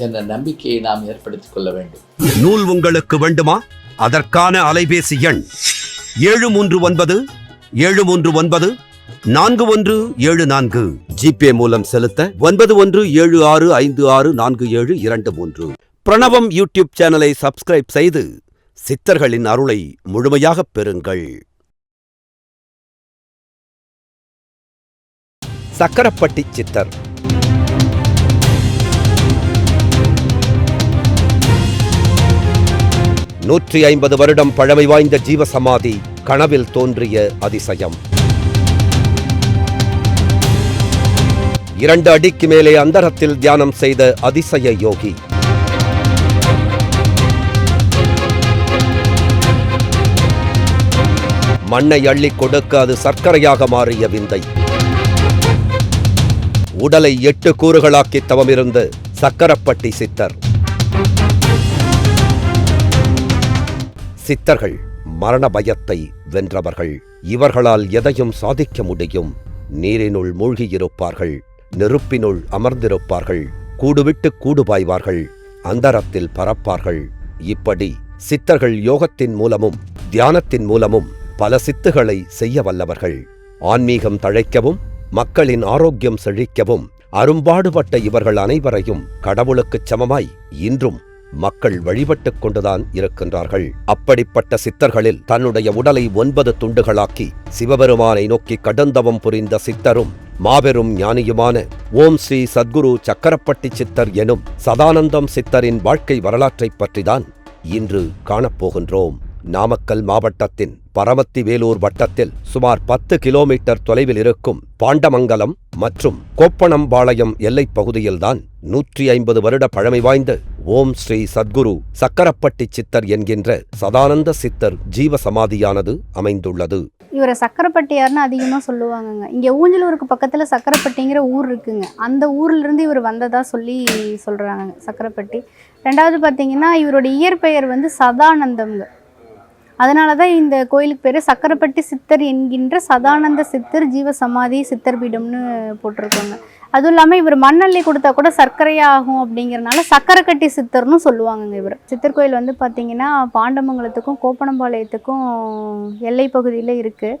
என்ற நம்பிக்கையை நாம் ஏற்படுத்திக் கொள்ள வேண்டும். நூல் உங்களுக்கு வேண்டுமா? அதற்கான அலைபேசி எண் ஏழு மூன்று ஒன்பது ஏழு மூன்று ஒன்பது நான்கு ஒன்று ஏழு நான்கு. ஜிபே மூலம் செலுத்த ஒன்பது ஒன்று ஏழு ஆறு ஐந்து ஆறு நான்கு ஏழு இரண்டு மூன்று. பிரணவம் யூடியூப் சேனலை சப்ஸ்கிரைப் செய்து சித்தர்களின் அருளை முழுமையாகப் பெறுங்கள். சக்கரப்பட்டி சித்தர். நூற்றி ஐம்பது வருடம் பழமை வாய்ந்த ஜீவசமாதி கனவில் தோன்றிய அதிசயம். இரண்டு அடிக்கு மேலே அந்தரத்தில் தியானம் செய்த அதிசய யோகி. மண்ணை அள்ளி கொடுக்க அது சர்க்கரையாக மாறிய விந்தை. உடலை எட்டு கூறுகளாக்கி தவமிருந்து சக்கரப்பட்டி சித்தர். சித்தர்கள் மரண பயத்தை வென்றவர்கள். இவர்களால் எதையும் சாதிக்க முடியும். நீரினுள் மூழ்கியிருப்பார்கள். நெருப்பினுள் அமர்ந்திருப்பார்கள். கூடுவிட்டு கூடு பாய்வார்கள் அந்தரத்தில் பறப்பார்கள். இப்படி சித்தர்கள் யோகத்தின் மூலமும் தியானத்தின் மூலமும் பல சித்துகளை செய்ய வல்லவர்கள். ஆன்மீகம் தழைக்கவும் மக்களின் ஆரோக்கியம் செழிக்கவும் அரும்பாடுபட்ட இவர்கள் அனைவரையும் கடவுளுக்குச் சமமாய் இன்றும் மக்கள் வழிபட்டுக் கொண்டுதான் இருக்கின்றார்கள். அப்படிப்பட்ட சித்தர்களில் தன்னுடைய உடலை ஒன்பது துண்டுகளாக்கி சிவபெருமானை நோக்கி கடந்தவம் புரிந்த சித்தரும் மாபெரும் ஞானியுமான ஓம் ஸ்ரீ சத்குரு சக்கரப்பட்டி சித்தர் எனும் சதானந்தம் சித்தரின் வாழ்க்கை வரலாற்றைப் பற்றிதான் இன்று காணப்போகின்றோம். நாமக்கல் மாவட்டத்தின் பரமத்தி வேலூர் வட்டத்தில் சுமார் பத்து கிலோமீட்டர் தொலைவில் இருக்கும் பாண்டமங்கலம் மற்றும் கோப்பணம்பாளையம் எல்லைப் பகுதியில்தான் நூற்றி ஐம்பது வருட பழமை வாய்ந்த ஓம் ஸ்ரீ சத்குரு சக்கரப்பட்டி சித்தர் என்கின்ற சதானந்த சித்தர் ஜீவ சமாதியானது அமைந்துள்ளது. இவரை சக்கரப்பட்டியார்னு அதிகமாக சொல்லுவாங்கங்க. இங்கே ஊஞ்சலூருக்கு பக்கத்தில் சக்கரப்பட்டிங்கிற ஊர் இருக்குங்க. அந்த ஊர்லேருந்து இவர் வந்ததாக சொல்லி சொல்கிறாங்க சக்கரப்பட்டி. ரெண்டாவது பார்த்தீங்கன்னா இவரோட இயற்பெயர் வந்து சதானந்தம்ங்க. அதனால தான் இந்த கோயிலுக்கு பேர் சக்கரப்பட்டி சித்தர் என்கின்ற சதானந்த சித்தர் ஜீவ சமாதி சித்தர் பீடம்னு போட்டிருக்காங்க. அதுவும் இல்லாமல் இவர் மண்ணள்ளி கொடுத்தா கூட சர்க்கரையாகும் அப்படிங்கிறனால சக்கரக்கட்டி சித்தர்னு சொல்லுவாங்கங்க இவர். சித்தர் கோயில் வந்து பார்த்திங்கன்னா பாண்டமங்கலத்துக்கும் கோப்பனம்பாளையத்துக்கும் எல்லை பகுதியில் இருக்குது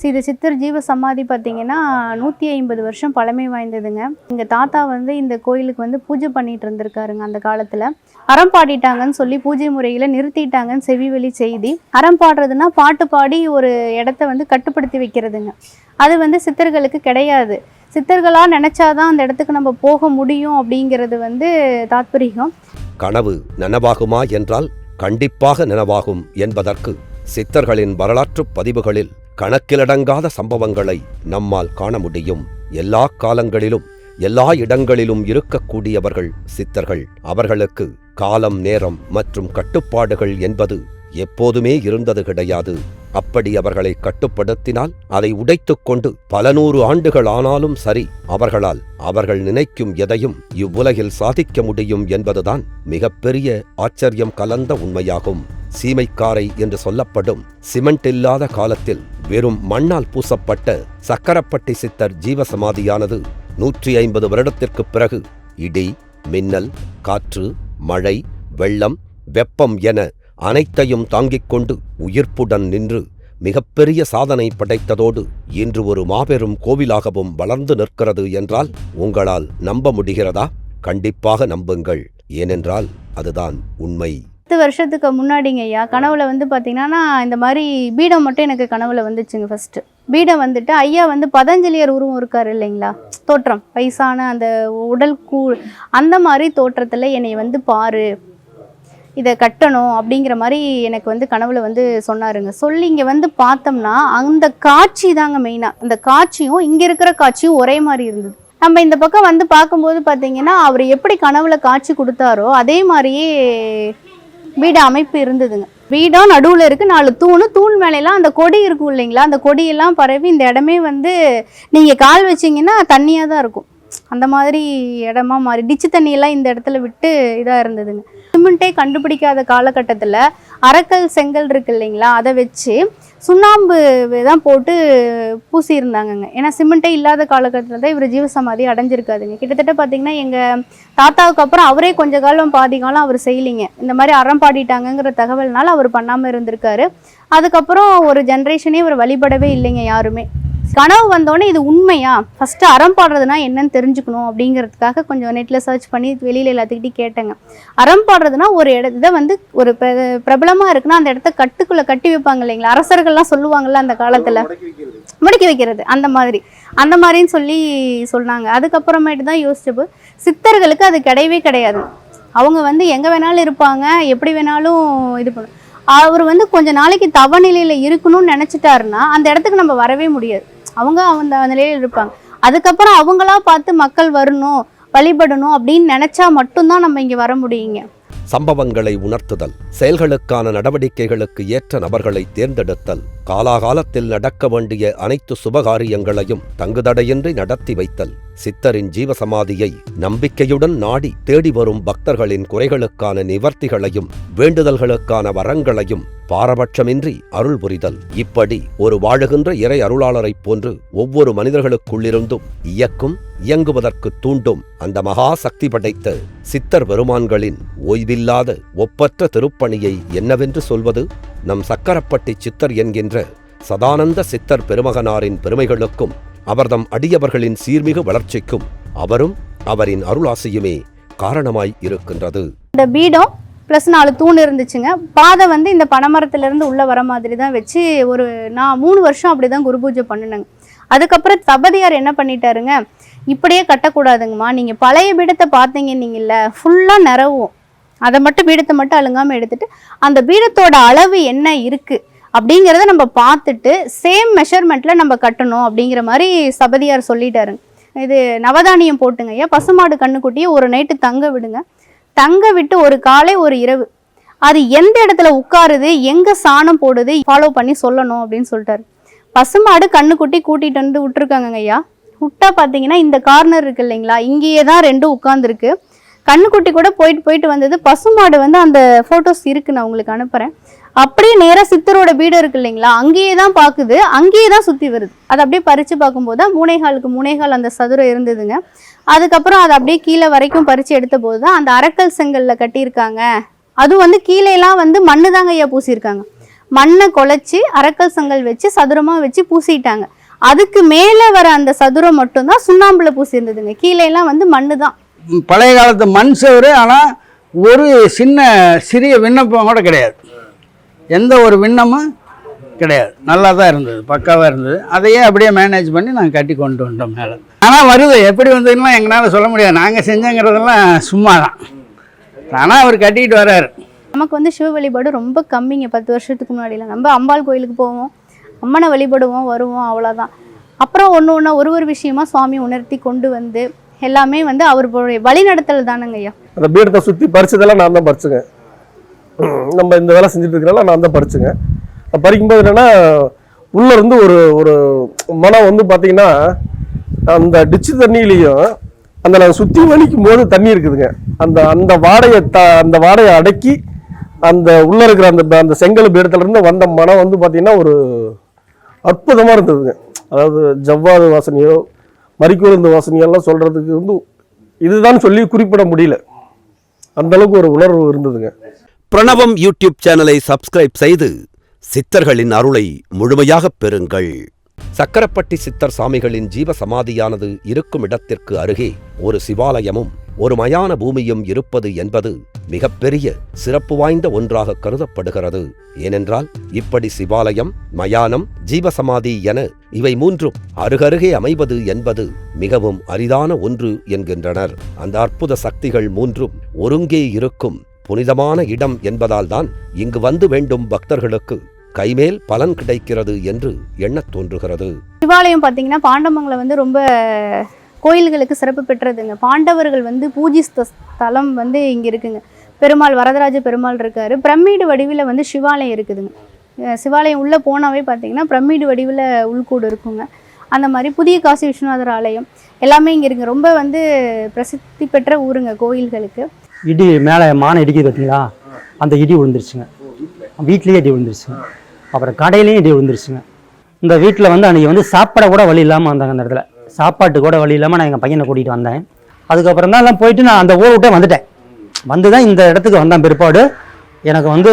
ஸோ இது சித்தர் ஜீவ சமாதி பார்த்தீங்கன்னா நூற்றி ஐம்பது வருஷம் பழமை வாய்ந்ததுங்க. எங்கள் தாத்தா வந்து இந்த கோயிலுக்கு வந்து பூஜை பண்ணிட்டு இருந்திருக்காருங்க அந்த காலத்தில். அறம் பாடிட்டாங்கன்னு சொல்லி பூஜை முறையில் நிறுத்திட்டாங்கன்னு செவிவெளி செய்தி. அறம் பாடுறதுன்னா பாட்டு பாடி ஒரு இடத்த வந்து கட்டுப்படுத்தி வைக்கிறதுங்க. அது வந்து சித்தர்களுக்கு கிடையாது. சித்தர்களாக நினச்சாதான் அந்த இடத்துக்கு நம்ம போக முடியும் அப்படிங்கிறது வந்து தாத்பரியம் கனவு நனவாகுமா என்றால் கண்டிப்பாக நனவாகும் என்பதற்கு சித்தர்களின் வரலாற்று பதிவுகளில் கணக்கிலடங்காத சம்பவங்களை நம்மால் காண முடியும். எல்லா காலங்களிலும் எல்லா இடங்களிலும் இருக்கக்கூடியவர்கள் சித்தர்கள். அவர்களுக்கு காலம் நேரம் மற்றும் கட்டுப்பாடுகள் என்பது எப்போதுமே இருந்தது கிடையாது. அப்படி அவர்களை கட்டுப்படுத்தினால் அதை உடைத்துக்கொண்டு பல நூறு ஆண்டுகள் ஆனாலும் சரி அவர்களால் அவர்கள் நினைக்கும் எதையும் இவ்வுலகில் சாதிக்க முடியும் என்பதுதான் மிகப்பெரிய ஆச்சரியம் கலந்த உண்மையாகும். சீமைக்காரை என்று சொல்லப்படும் சிமெண்ட் இல்லாத காலத்தில் வெறும் மண்ணால் பூசப்பட்ட சக்கரப்பட்டி சித்தர் ஜீவசமாதியானது நூற்றி ஐம்பது வருடத்திற்குப் பிறகு இடி மின்னல் காற்று மழை வெள்ளம் வெப்பம் என அனைத்தையும் தாங்கிக் கொண்டு உயிர்ப்புடன் நின்று மிகப்பெரிய சாதனை படைத்ததோடு இன்று ஒரு மாபெரும் கோவிலாகவும் வளர்ந்து நிற்கிறது என்றால் உங்களால் நம்ப முடிகிறதா? கண்டிப்பாக நம்புங்கள். ஏனென்றால் அதுதான் உண்மை. பத்து வருஷத்துக்கு முன்னாடிங்க ஐயா கனவுல வந்து பார்த்தீங்கன்னா நான் இந்த மாதிரி பீடம் மட்டும் எனக்கு கனவுல வந்துச்சுங்க ஃபர்ஸ்ட் பீடம் வந்துட்டு ஐயா வந்து பதஞ்சலியர் உருவம் இருக்காரு இல்லைங்களா? தோற்றம். வயசான அந்த உடல் கூ அந்த மாதிரி தோற்றத்தில் என்னை வந்து பாரு இதை கட்டணும் அப்படிங்கிற மாதிரி எனக்கு வந்து கனவுல வந்து சொன்னாருங்க. சொல்லி இங்கே வந்து பார்த்தோம்னா அந்த காட்சி தாங்க மெயினாக அந்த காட்சியும் இங்கே இருக்கிற காட்சியும் ஒரே மாதிரி இருந்தது. நம்ம இந்த பக்கம் வந்து பார்க்கும்போது பார்த்தீங்கன்னா அவர் எப்படி கனவுல காட்சி கொடுத்தாரோ அதே மாதிரியே வீடு அமைப்பு இருந்ததுங்க. வீடும் நடுவில் இருக்குது நாலு தூணு. தூண் மேலையெல்லாம் அந்த கொடி இருக்கும் இல்லைங்களா? அந்த கொடியெல்லாம் பரவி இந்த இடமே வந்து நீங்கள் கால் வச்சீங்கன்னா தண்ணியாக தான் இருக்கும். அந்த மாதிரி இடமா மாறி டிச்சு தண்ணியெல்லாம் இந்த இடத்துல விட்டு இதாக இருந்ததுங்க. சிமெண்ட்டே கண்டுபிடிக்காத காலகட்டத்தில் அரக்கல் செங்கல் இருக்கு இல்லைங்களா? அதை வச்சு சுண்ணாம்பு தான் போட்டு பூசியிருந்தாங்கங்க. ஏன்னா சிமெண்ட்டே இல்லாத காலகட்டத்தில் தான் இவர் ஜீவசமாதி அடைஞ்சிருக்காதுங்க கிட்டத்தட்ட பார்த்தீங்கன்னா எங்கள் தாத்தாவுக்கு அப்புறம் அவரே கொஞ்ச காலம் பாதி காலம் அவர் செய்யலிங்க. இந்த மாதிரி அறம் பாடிட்டாங்கங்கிற தகவல்னால அவர் பண்ணாமல் இருந்திருக்காரு. அதுக்கப்புறம் ஒரு ஜென்ரேஷனே இவர் வழிபடவே இல்லைங்க யாருமே. கனவு வந்தோடனே இது உண்மையா? ஃபஸ்ட்டு அறம் பாடுறதுனா என்னன்னு தெரிஞ்சுக்கணும் அப்படிங்கிறதுக்காக கொஞ்சம் நெட்டில் சர்ச் பண்ணி வெளியில் எல்லாத்துக்கிட்டையும் கேட்டேங்க. அறம் பாடுறதுனா ஒரு இட இதை வந்து ஒரு பிர- இருக்குன்னா அந்த இடத்த கட்டுக்குள்ளே கட்டி வைப்பாங்க இல்லைங்களா? அரசர்கள்லாம் சொல்லுவாங்கள்ல அந்த காலத்தில். முடக்கி வைக்கிறது. அந்த மாதிரி. அந்த மாதிரின்னு சொல்லி சொன்னாங்க. அதுக்கப்புறமேட்டு தான் யோசிச்சப்போ சித்தர்களுக்கு அது கிடையவே கிடையாது. அவங்க வந்து எங்கே வேணாலும் இருப்பாங்க எப்படி வேணாலும் இது பண்ணும் அவர் வந்து கொஞ்ச நாளைக்கு தவநிலையில் இருக்கணும்னு நினச்சிட்டாருன்னா அந்த இடத்துக்கு நம்ம வரவே முடியாது. அவங்க அந்த நிலையில் இருப்பாங்க. அதுக்கப்புறம் அவங்களா பார்த்து மக்கள் வரணும் வழிபடணும் அப்படின்னு நினச்சா மட்டும்தான் நம்ம இங்கே வர முடியுங்க. சம்பவங்களை உணர்த்துதல் செயல்களுக்கான நடவடிக்கைகளுக்கு ஏற்ற நபர்களை தேர்ந்தெடுத்தல் காலாகாலத்தில் நடக்க வேண்டிய அனைத்து சுபகாரியங்களையும் தங்குதடையின்றி நடத்தி வைத்தல். சித்தரின் ஜீவசமாதியை நம்பிக்கையுடன் நாடி தேடி வரும் பக்தர்களின் குறைகளுக்கான நிவர்த்திகளையும் வேண்டுதல்களுக்கான வரங்களையும் பாரபட்சமின்றி அருள் புரிதல். இப்படி ஒரு வாழுகின்ற இறை அருளாளரைப் போன்று ஒவ்வொரு மனிதர்களுக்குள்ளிருந்தும் இயக்கும் இயங்குவதற்கு தூண்டும் அந்த மகா சக்தி படைத்த சித்தர் பெருமான்களின் ஓய்வில்லாத ஒப்பற்ற திருப்பணியை என்னவென்று சொல்வது? நம் சக்கரப்பட்டி சித்தர் என்கின்ற சதானந்த சித்தர் பெருமகனாரின் பெருமைகளுக்கும் அவர்தம் அடியவர்களின் சீர்மிகு வளர்ச்சிக்கும் அவரும் அவரின் அருளாசையுமே காரணமாய் இருக்கின்றது. இந்த பீடம் ப்ளஸ் நாலு தூண் இருந்துச்சுங்க. பாதை வந்து இந்த பனைமரத்துலேருந்து உள்ளே வர மாதிரி தான் வச்சு ஒரு நான் மூணு வருஷம் அப்படி தான் குரு பூஜை பண்ணினேங்க. அதுக்கப்புறம் தபதியார் என்ன பண்ணிட்டாருங்க? இப்படியே கட்டக்கூடாதுங்கம்மா. நீங்கள் பழைய பீடத்தை பார்த்தீங்க நீங்கள்ல ஃபுல்லாக நிறவும். அதை மட்டும் பீடத்தை மட்டும் அழுங்காமல் எடுத்துட்டு அந்த பீடத்தோட அளவு என்ன இருக்குது அப்படிங்கிறத நம்ம பார்த்துட்டு சேம் மெஷர்மெண்ட்டில் நம்ம கட்டணும் அப்படிங்கிற மாதிரி சபதியார் சொல்லிட்டாருங்க இது நவதானியம் போட்டுங்க ஐயா. பசுமாடு கண்ணுக்குட்டியை ஒரு நைட்டு தங்க விடுங்க. தங்க விட்டு ஒரு காலை ஒரு இரவு. அது எந்த இடத்துல உட்காருது எங்கே சாணம் போடுது ஃபாலோ பண்ணி சொல்லணும் அப்படின்னு சொல்லிட்டாரு. பசுமாடு கண்ணுக்குட்டி கூட்டிகிட்டு வந்து விட்டுருக்காங்க ஐயா. விட்டா பார்த்தீங்கன்னா இந்த கார்னர் இருக்கு இல்லைங்களா? இங்கேயே தான் ரெண்டும் உட்காந்துருக்கு கண்ணுக்குட்டி கூட போயிட்டு போயிட்டு வந்தது. பசுமாடு வந்து அந்த ஃபோட்டோஸ் இருக்கு நான் உங்களுக்கு அனுப்புகிறேன் அப்படியே நேராக சித்தரோட வீடு இருக்கு இல்லைங்களா? அங்கேயே தான் பார்க்குது அங்கேயே தான் சுற்றி வருது. அது அப்படியே பறித்து பார்க்கும்போது தான் மூனைகாலுக்கு மூனைகால் அந்த சதுரம் இருந்ததுங்க. அதுக்கப்புறம் அதை அப்படியே கீழே வரைக்கும் பறித்து எடுத்த போது தான் அந்த அரக்கல் செங்கல்ல கட்டியிருக்காங்க. அதுவும் வந்து கீழேலாம் வந்து மண்ணு தாங்க ஐயா பூசியிருக்காங்க. மண்ணை குழச்சி அரக்கல் செங்கல் வச்சு சதுரமாக வச்சு பூசிட்டாங்க. அதுக்கு மேலே வர அந்த சதுரம் மட்டும்தான் சுண்ணாம்புல பூசியிருந்ததுங்க. கீழேலாம் வந்து மண்ணு தான். பழைய காலத்து மண் சோறு ஆனால் ஒரு சின்ன சிறிய விண்ணப்பம் கூட கிடையாது. எந்த ஒரு விண்ணமும் கிடையாது. நல்லா தான் இருந்தது பக்காவாக இருந்தது. அதையே அப்படியே மேனேஜ் பண்ணி நாங்கள் கட்டி கொண்டு வந்துட்டோம் மேலே. ஆனால் வருது எப்படி வந்ததுன்னா எங்களால் சொல்ல முடியாது. நாங்கள் செஞ்சோங்கிறதெல்லாம் சும்மா தான் ஆனால் அவர் கட்டிக்கிட்டு வர்றாரு நமக்கு வந்து சிவ வழிபாடு ரொம்ப கம்மிங்க பத்து வருஷத்துக்கு முன்னாடிலாம் நம்ம அம்பாள் கோயிலுக்கு போவோம் அம்மனை வழிபடுவோம் வருவோம் அவ்வளோதான் அப்புறம் ஒன்று ஒன்றா ஒரு ஒரு விஷயமா சுவாமி உணர்த்தி கொண்டு வந்து எல்லாமே வந்து அவருடைய வழிநடத்தல் தானங்க ஐயா அந்த பீடத்தை சுற்றி பறிச்சதெல்லாம் நான் தான் பறிச்சுங்க நம்ம இந்த வேலை செஞ்சுட்டு இருக்கிறனால நான் தான் படிச்சுங்க. அது பறிக்கும்போது என்னென்னா உள்ள இருந்து ஒரு ஒரு மனம் வந்து பார்த்தீங்கன்னா அந்த டிச்சு தண்ணியிலையும் அந்த நான் சுற்றி வலிக்கும் போது தண்ணி இருக்குதுங்க. அந்த அந்த வாடையை த அந்த வாடையை அடக்கி அந்த உள்ளே இருக்கிற அந்த அந்த செங்கல் பீடத்துலேருந்து வந்த மனம் வந்து பார்த்தீங்கன்னா ஒரு அற்புதமாக இருந்ததுங்க. அதாவது ஜவ்வாது வாசனையோ மறிக்குழுந்து வாசனையெல்லாம் சொல்கிறதுக்கு வந்து இதுதான் சொல்லி குறிப்பிட முடியல. அந்தளவுக்கு ஒரு உணர்வு இருந்ததுங்க. பிரணவம் யூடியூப் சேனலை சப்ஸ்கிரைப் செய்து சித்தர்களின் அருளை முழுமையாகப் பெறுங்கள். சக்கரப்பட்டி சித்தர் சாமிகளின் ஜீவ சமாதியானது இருக்கும் இடத்திற்கு அருகே ஒரு சிவாலயமும் ஒரு மயான பூமியும் இருப்பது என்பது மிகப்பெரிய சிறப்பு வாய்ந்த ஒன்றாக கருதப்படுகிறது. ஏனென்றால் இப்படி சிவாலயம் மயானம் ஜீவசமாதி என இவை மூன்றும் அருகருகே அமைவது என்பது மிகவும் அரிதான ஒன்று என்கின்றனர். அந்த அற்புத சக்திகள் மூன்றும் ஒருங்கே இருக்கும் புனிதமான இடம் என்பதால்தான் இங்கு வந்து வேண்டும் பக்தர்களுக்கு. கைமேல் பலன் கிடைக்கிறது என்று எண்ணத் தோன்றுகிறது. சிவாலயம் பார்த்தீங்கன்னா பாண்டமங்கலம் வந்து ரொம்ப கோயில்களுக்கு சிறப்பு பெற்றதுங்க. பாண்டவர்கள் வந்து பூஜிஸ்த ஸ்தலம் வந்து இங்கே இருக்குங்க. பெருமாள் வரதராஜ பெருமாள் இருக்காரு. பிரமிடு வடிவில் வந்து சிவாலயம் இருக்குதுங்க. சிவாலயம் உள்ளே போனாவே பார்த்தீங்கன்னா பிரமிடு வடிவில் உள்கூடு இருக்குங்க. அந்த மாதிரி புதிய காசி விஸ்வநாதர் ஆலயம் எல்லாமே இங்கே இருக்குங்க. ரொம்ப வந்து பிரசித்தி பெற்ற ஊருங்க கோயில்களுக்கு. இடி மேலே மானை இடிக்குது பார்த்தீங்களா அந்த இடி விழுந்துருச்சுங்க. வீட்லேயே இடி விழுந்துருச்சுங்க. அப்புறம் கடையிலையும் இடி விழுந்துருச்சுங்க. இந்த வீட்டில் வந்து அன்றைக்கி வந்து சாப்பிட கூட வழி இல்லாமல் வந்தாங்க அந்த இடத்துல. சாப்பாட்டு கூட வழி இல்லாமல் நான் எங்கள் பையனை கூட்டிகிட்டு வந்தேன். அதுக்கப்புறம் தான் எல்லாம் போயிட்டு நான் அந்த ஊரை விட்டே வந்துட்டேன். வந்து தான் இந்த இடத்துக்கு வந்தேன் பிற்பாடு. எனக்கு வந்து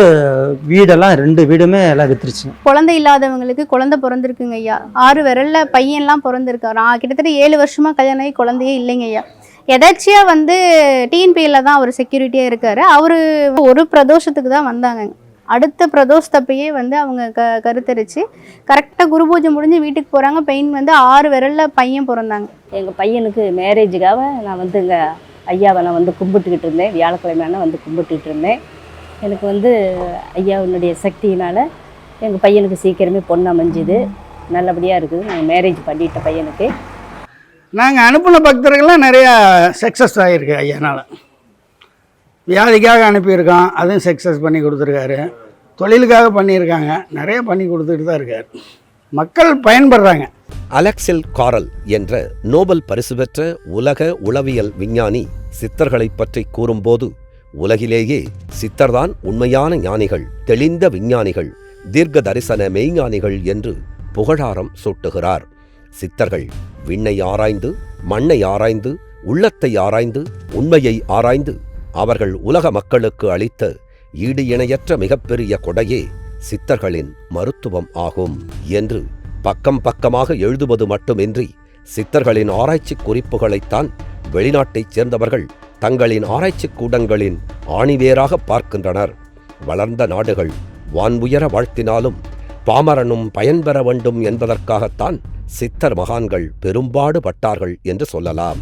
வீடெல்லாம் ரெண்டு வீடுமே எல்லாம் வித்துருச்சுங்க குழந்தை இல்லாதவங்களுக்கு குழந்தை பிறந்திருக்குங்க ஐயா. ஆறு விரலில் பையன்லாம் பிறந்திருக்காரு. நான் கிட்டத்தட்ட ஏழு வருஷமாக கல்யாணம் ஆகி குழந்தையே இல்லைங்க ஐயா. எதாச்சியாக வந்து டிஎன்பிஎல்ல தான் அவர் செக்யூரிட்டியாக இருக்கார். அவர் ஒரு பிரதோஷத்துக்கு தான் வந்தாங்க. அடுத்த பிரதோஷத்தப்பையே வந்து அவங்க க கருத்தரிச்சு கரெக்டாக குரு பூஜை முடிஞ்சு வீட்டுக்கு போகிறாங்க பெயின் வந்து ஆறு விரல்ல பையன் பிறந்தாங்க. எங்கள் பையனுக்கு மேரேஜுக்காக நான் வந்து இங்கே ஐயாவை நான் வந்து கும்பிட்டுக்கிட்டு இருந்தேன். வியாழக்கிழமையான வந்து கும்பிட்டுக்கிட்டு இருந்தேன். எனக்கு வந்து ஐயாவினுடைய சக்தியினால் எங்கள் பையனுக்கு சீக்கிரமே பொண்ணு அமைஞ்சுது. நல்லபடியாக இருக்குது. நாங்கள் மேரேஜ் பண்ணிட்ட பையனுக்கு. நாங்கள் அனுப்பின பக்தர்கள்லாம் நிறையா சக்ஸஸ் ஆகியிருக்கு ஐயானால் வியாதிக்காக அனுப்பியிருக்கோம் அதுவும் சக்ஸஸ் பண்ணி கொடுத்துருக்காரு. தொழிலுக்காக பண்ணியிருக்காங்க நிறைய பண்ணி கொடுத்துட்டு தான் இருக்கார். மக்கள் பயன்படுறாங்க. அலெக்சில் காரல் என்ற நோபல் பரிசு பெற்ற உலக உளவியல் விஞ்ஞானி சித்தர்களைப் பற்றி கூறும்போது உலகிலேயே சித்தர்தான் உண்மையான ஞானிகள் தெளிந்த விஞ்ஞானிகள் தீர்க்க தரிசன மெய்ஞானிகள் என்று புகழாரம் சூட்டுகிறார் சித்தர்கள். விண்ணை ஆராய்ந்து மண்ணை ஆராய்ந்து உள்ளத்தை ஆராய்ந்து உண்மையை ஆராய்ந்து அவர்கள் உலக மக்களுக்கு அளித்த ஈடு இணையற்ற மிகப்பெரிய கொடையே சித்தர்களின் மருத்துவம் ஆகும் என்று பக்கம் பக்கமாக எழுதுவது மட்டுமின்றி சித்தர்களின் ஆராய்ச்சி குறிப்புகளைத்தான் வெளிநாட்டைச் சேர்ந்தவர்கள் தங்களின் ஆராய்ச்சி கூடங்களின் ஆணிவேராக பார்க்கின்றனர். வளர்ந்த நாடுகள் வான்உயர வாழ்த்தினாலும் பாமரனும் பயன்பெற வேண்டும் என்பதற்காகத்தான் சித்தர் மகான்கள் பெரும்பாடு பட்டார்கள் என்று சொல்லலாம்.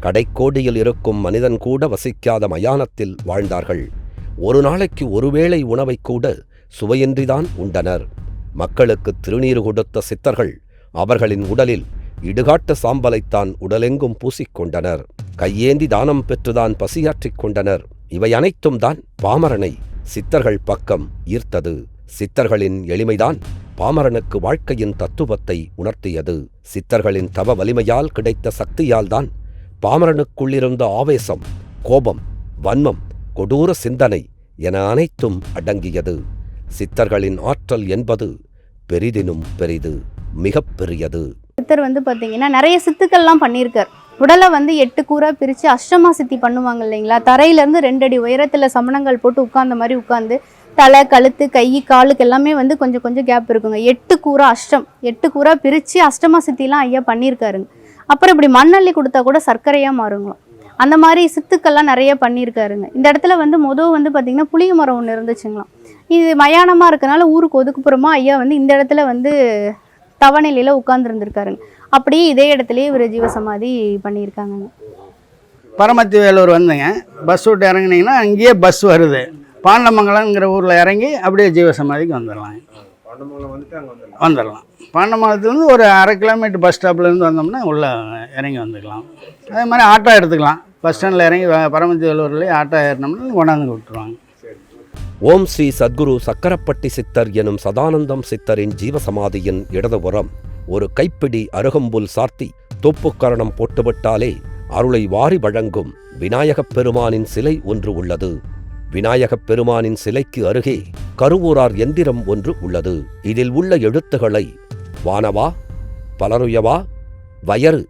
கடைக்கோடியில் இருக்கும் மனிதன் கூட வசிக்காத மயானத்தில் வாழ்ந்தார்கள். ஒரு நாளைக்கு ஒருவேளை உணவை கூட சுவையின்றிதான் உண்டனர். மக்களுக்கு திருநீறு கொடுத்த சித்தர்கள் அவர்களின் உடலில் இடுகாட்டு சாம்பலைத்தான் உடலெங்கும் பூசிக்கொண்டனர். கையேந்தி தானம் பெற்றுதான் பசியாற்றிக் கொண்டனர். இவை அனைத்தும் தான் பாமரனை சித்தர்கள் பக்கம் ஈர்த்தது. சித்தர்களின் எளிமைதான் பாமரனுக்கு வாழ்க்கையின் தத்துவத்தை உணர்த்தியது. சித்தர்களின் தவ வலிமையால் கிடைத்த சக்தியால்தான் பாமரனுக்குள்ளிருந்த ஆவேசம் கோபம் வன்மம் கொடூர சிந்தனை என அனைத்தும் அடங்கியது. சித்தர்களின் ஆற்றல் என்பது பெரிதினும் பெரிது மிகப்பெரியது சித்தர் வந்து பார்த்தீங்கன்னா நிறைய சித்துக்கள்லாம் பண்ணியிருக்கார். உடலை வந்து எட்டு கூறாக பிரித்து அஷ்டமா சித்தி பண்ணுவாங்க இல்லைங்களா? தரையிலேருந்து ரெண்டு அடி உயரத்தில் சமணங்கள் போட்டு உட்கார்ந்த மாதிரி உட்காந்து தலை கழுத்து கை காலுக்கு எல்லாமே வந்து கொஞ்சம் கொஞ்சம் கேப் இருக்குங்க. எட்டு கூரா அஷ்டம். எட்டு கூரா பிரித்து அஷ்டமா சித்திலாம் ஐயா பண்ணியிருக்காருங்க அப்புறம் இப்படி மண்ணள்ளி கொடுத்தா கூட சர்க்கரையாக மாறுங்களாம். அந்த மாதிரி சித்துக்கள்லாம் நிறைய பண்ணியிருக்காருங்க இந்த இடத்துல வந்து மொதல் வந்து பார்த்திங்கன்னா புளிய மரம் ஒன்று இருந்துச்சுங்களாம். இது மயானமாக இருக்கனால ஊருக்கு ஒதுக்குப்புறமா ஐயா வந்து இந்த இடத்துல வந்து தவநிலையில் உட்கார்ந்துருந்துருக்காருங்க. அப்படியே இதே இடத்துலையே இவர் ஜீவசமாதி பண்ணியிருக்காங்கங்க பரமத்தி வேலூர் வந்துங்க. பஸ் விட்டு இறங்குனீங்கன்னா அங்கேயே பஸ் வருது. பாண்டமங்கலங்கிற ஊரில் இறங்கி அப்படியே ஜீவசமாதிக்கு வந்துடலாம். வந்துடலாம். பாண்டமங்கலத்துலேருந்து ஒரு அரை கிலோமீட்டர் பஸ் ஸ்டாப்லேருந்து வந்தோம்னா உள்ளே இறங்கி வந்துக்கலாம். அதே மாதிரி ஆட்டோ எடுத்துக்கலாம். பஸ் ஸ்டாண்டில் இறங்கி வ- பரமத்தி ஆட்டோ ஏறினோம்னா கொண்டாந்து விட்டுருவாங்க ஓம் ஸ்ரீ சத்குரு சக்கரப்பட்டி சித்தர் எனும் சதானந்தம் சித்தரின் ஜீவசமாதியின் இடதுபுறம் ஒரு கைப்பிடி அருகம்புல் சார்த்தி தொப்புக்கரணம் போட்டுவிட்டாலே அருளை வாரி வழங்கும் விநாயகப் பெருமானின் சிலை ஒன்று உள்ளது. விநாயகப் பெருமானின் சிலைக்கு அருகே கருவூரார் எந்திரம் ஒன்று உள்ளது. இதில் உள்ள எழுத்துகளை வானவா பலருயவா வயறு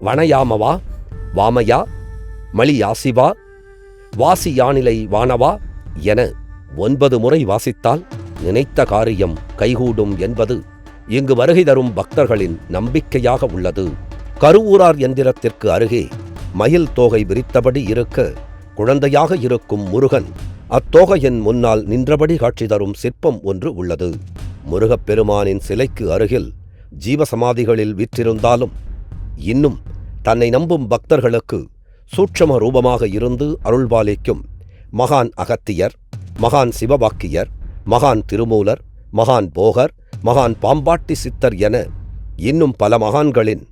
வனயாமவா வாமையா மலியாசிவா வாசி யானிலை வானவா என ஒன்பது முறை வாசித்தால் நினைத்த காரியம் கைகூடும் என்பது இங்கு வருகை தரும் பக்தர்களின் நம்பிக்கையாக உள்ளது. கருவூரார் எந்திரத்திற்கு அருகே மயில் தோகை விரித்தபடி இருக்க குழந்தையாக இருக்கும் முருகன் அத்தோகையின் முன்னால் நின்றபடி காட்சி தரும் சிற்பம் ஒன்று உள்ளது. முருகப்பெருமானின் சிலைக்கு அருகில் ஜீவசமாதிகளில் விற்றிருந்தாலும் இன்னும் தன்னை நம்பும் பக்தர்களுக்கு சூட்சம ரூபமாக இருந்து அருள்பாலிக்கும் மகான் அகத்தியர் மகான் சிவபாக்கியர் மகான் திருமூலர் மகான் போகர் மகான் பாம்பாட்டி சித்தர் என இன்னும் பல மகான்களின்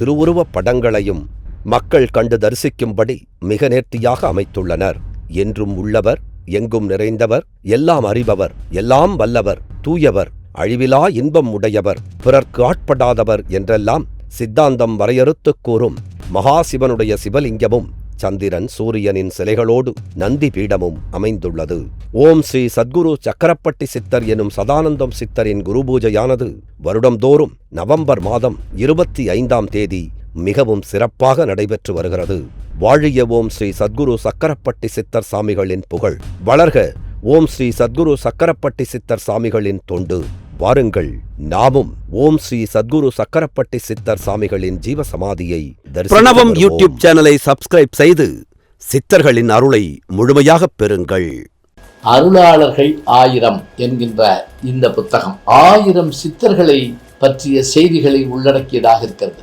திருவுருவப் படங்களையும் மக்கள் கண்டு தரிசிக்கும்படி மிக நேர்த்தியாக அமைத்துள்ளனர். என்றும் உள்ளவர் எங்கும் நிறைந்தவர் எல்லாம் அறிபவர் எல்லாம் வல்லவர் தூயவர் அழிவிலா இன்பம் உடையவர் பிறர்க்கு ஆட்படாதவர் என்றெல்லாம் சித்தாந்தம் வரையறுத்துக் கூறும். மகாசிவனுடைய சிவலிங்கமும் சந்திரன் சூரியனின் சிலைகளோடு நந்தி பீடமும் அமைந்துள்ளது. ஓம் ஸ்ரீ சத்குரு சக்கரப்பட்டி சித்தர் எனும் சதானந்தம் சித்தரின் குரு பூஜையானது வருடந்தோறும் நவம்பர் மாதம் இருபத்தி ஐந்தாம் தேதி மிகவும் சிறப்பாக நடைபெற்று வருகிறது. வாழிய ஓம் ஸ்ரீ சத்குரு சக்கரப்பட்டி சித்தர் சாமிகளின் புகழ். வளர்க ஓம் ஸ்ரீ சத்குரு சக்கரப்பட்டி சித்தர் சாமிகளின் தொண்டு. வாருங்கள் நாமும் ஓம் ஸ்ரீ சத்குரு சக்கரப்பட்டி சித்தர் சாமிகளின் ஜீவ சமாதியை பிரணவம். யூடியூப் சேனலை சப்ஸ்கிரைப் செய்து சித்தர்களின் அருளை முழுமையாக பெறுங்கள். அருளாளர்கள் ஆயிரம் என்கின்ற இந்த புத்தகம் ஆயிரம் சித்தர்களை பற்றிய செய்திகளை உள்ளடக்கியதாக இருக்கிறது.